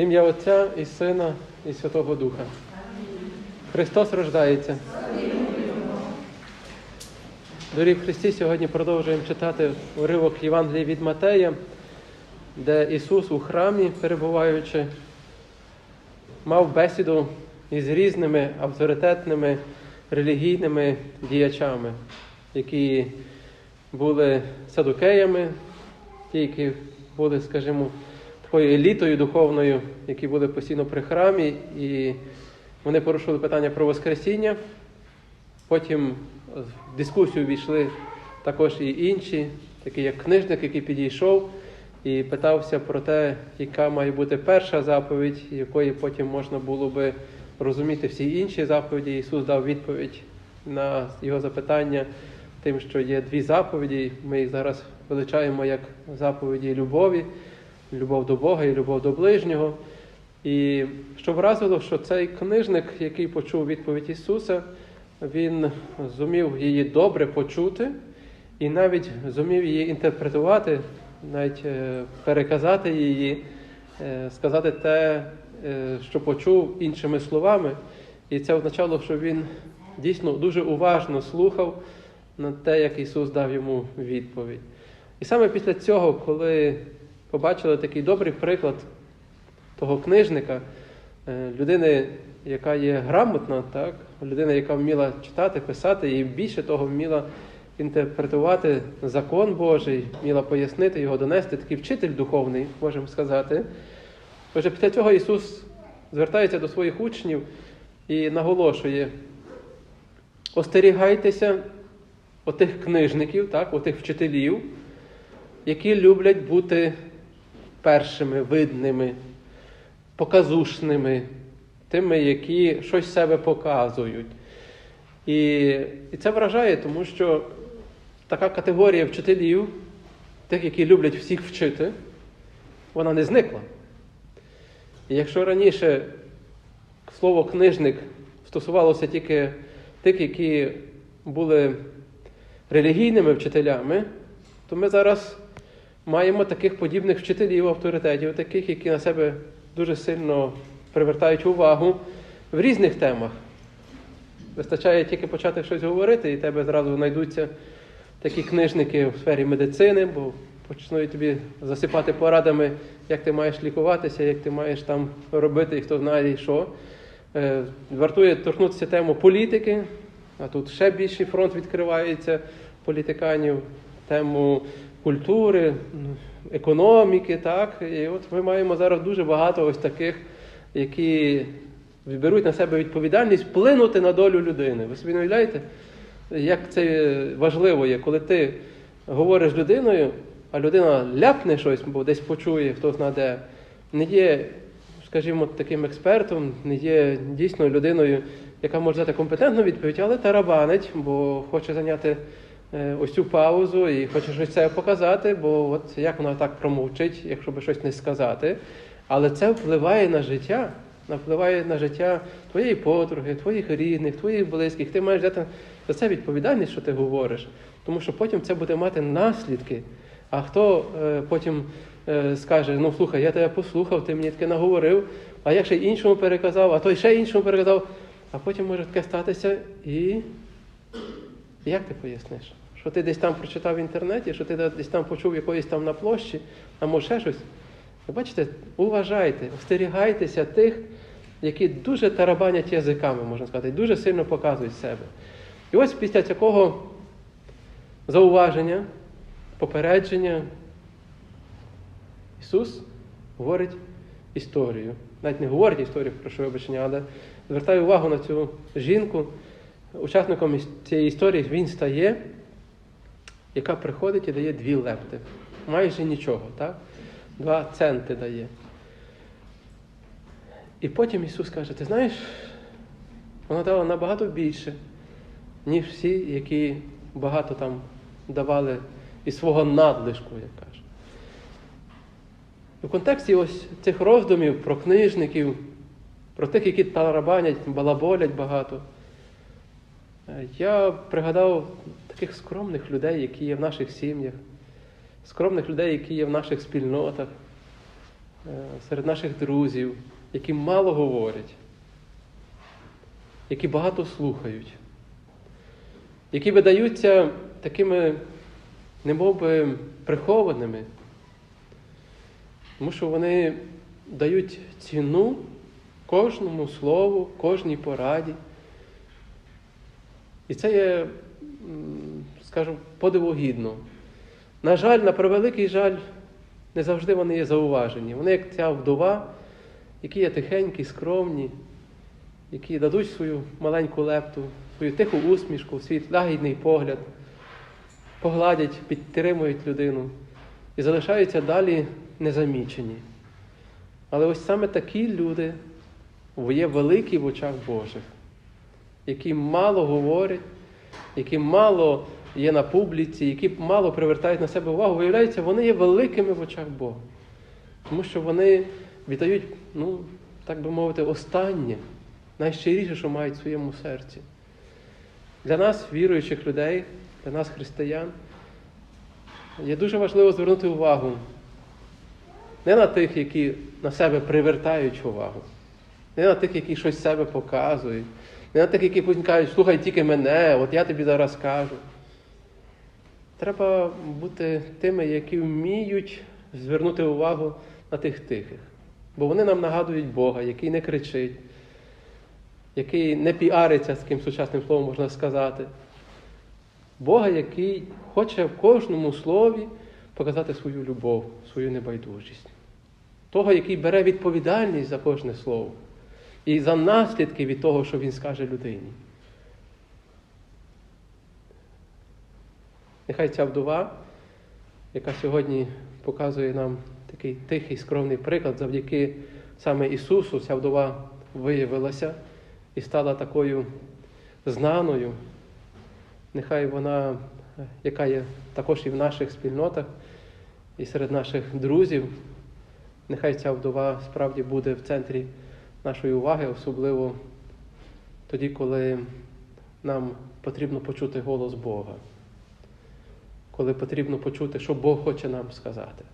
Ім'я Отця і Сина, і Святого Духа. Христос рождається. Дорі в Христі сьогодні продовжуємо читати уривок Євангелії від Матея, де Ісус у храмі, перебуваючи, мав бесіду із різними авторитетними релігійними діячами, які були садукеями, ті, які були, скажімо, такою елітою духовною, які були постійно при храмі, і вони порушили питання про Воскресіння. Потім в дискусію війшли також і інші, такі як книжник, який підійшов і питався про те, яка має бути перша заповідь, якої потім можна було би розуміти всі інші заповіді. Ісус дав відповідь на його запитання тим, що є дві заповіді. Ми їх зараз величаємо як заповіді любові, любов до Бога і любов до ближнього. І що вразило, що цей книжник, який почув відповідь Ісуса, він зумів її добре почути і навіть зумів її інтерпретувати, навіть е, переказати її, е, сказати те, е, що почув іншими словами. І це означало, що він дійсно дуже уважно слухав на те, як Ісус дав йому відповідь. І саме після цього, коли побачили такий добрий приклад того книжника, людини, яка є грамотна, так? людина, яка вміла читати, писати, і більше того вміла інтерпретувати закон Божий, вміла пояснити його, донести, такий вчитель духовний, можемо сказати. Отже, після цього Ісус звертається до своїх учнів і наголошує: остерігайтеся отих книжників, так, отих вчителів, які люблять бути першими, видними, показушними, тими, які щось себе показують. І, і це вражає, тому що така категорія вчителів, тих, які люблять всіх вчити, вона не зникла. І якщо раніше слово книжник стосувалося тільки тих, які були релігійними вчителями, то ми зараз маємо таких подібних вчителів, авторитетів, таких, які на себе дуже сильно привертають увагу в різних темах. Вистачає тільки почати щось говорити, і тебе зразу знайдуться такі книжники в сфері медицини, бо почнуть тобі засипати порадами, як ти маєш лікуватися, як ти маєш там робити, і хто знає і що. Вартує торкнутися тему політики, а тут ще більший фронт відкривається політиканів, тему культури, економіки. так. І от ми маємо зараз дуже багато ось таких, які беруть на себе відповідальність вплинути на долю людини. Ви собі не уявляєте, як це важливо є, коли ти говориш з людиною, а людина ляпне щось, бо десь почує, хто знає де, не є, скажімо, таким експертом, не є дійсно людиною, яка може дати компетентну відповідь, але тарабанить, бо хоче зайняти ось цю паузу і хоче щось це показати, бо от як вона так промовчить, якщо би щось не сказати. Але це впливає на життя впливає на життя твоєї подруги, твоїх рідних, твоїх близьких. Ти маєш взяти за це відповідальність, що ти говориш, тому що потім це буде мати наслідки. А хто е, потім е, скаже: ну слухай, я тебе послухав, ти мені таке наговорив, а я ще іншому переказав, а той ще іншому переказав, а потім може таке статися і як ти поясниш? Що ти десь там прочитав в інтернеті, що ти десь там почув якоїсь там на площі, а може ще щось. Бачите, уважайте, остерігайтеся тих, які дуже тарабанять язиками, можна сказати, дуже сильно показують себе. І ось після такого зауваження, попередження, Ісус говорить історію. Навіть не говорить історію, прошу вибачення, але звертає увагу на цю жінку. Учасником цієї історії він стає, яка приходить і дає дві лепти. Майже нічого. так? Два центи дає. І потім Ісус каже, ти знаєш, вона дала набагато більше, ніж всі, які багато там давали із свого надлишку, як каже. В контексті ось цих роздумів про книжників, про тих, які тарабанять, балаболять багато, я пригадав таких скромних людей, які є в наших сім'ях, скромних людей, які є в наших спільнотах. серед наших друзів, які мало говорять, які багато слухають, які видаються такими, немов би, прихованими, тому що вони дають ціну кожному слову, кожній пораді. І це є, скажу, подивогідно. На жаль, на превеликий жаль, не завжди вони є зауважені. Вони, як ця вдова, які є тихенькі, скромні, які дадуть свою маленьку лепту, свою тиху усмішку, свій лагідний погляд, погладять, підтримують людину і залишаються далі незамічені. Але ось саме такі люди є великі в очах Божих, які мало говорять, які мало є на публіці, які мало привертають на себе увагу, виявляється, вони є великими в очах Бога. Тому що вони віддають, ну, так би мовити, останнє, найщиріше, що мають в своєму серці. Для нас, віруючих людей, для нас, християн, є дуже важливо звернути увагу не на тих, які на себе привертають увагу, не на тих, які щось себе показують, не на тих, які потім кажуть, слухай тільки мене, от я тобі зараз кажу. Треба бути тими, які вміють звернути увагу на тих тихих. Бо вони нам нагадують Бога, який не кричить, який не піариться, з ким сучасним словом можна сказати. Бога, який хоче в кожному слові показати свою любов, свою небайдужість. Того, який бере відповідальність за кожне слово і за наслідки від того, що він скаже людині. Нехай ця вдова, яка сьогодні показує нам такий тихий, скромний приклад, завдяки саме Ісусу, ця вдова виявилася і стала такою знаною. Нехай вона, яка є також і в наших спільнотах, і серед наших друзів, нехай ця вдова справді буде в центрі нашої уваги, особливо тоді, коли нам потрібно почути голос Бога коли потрібно почути, що Бог хоче нам сказати.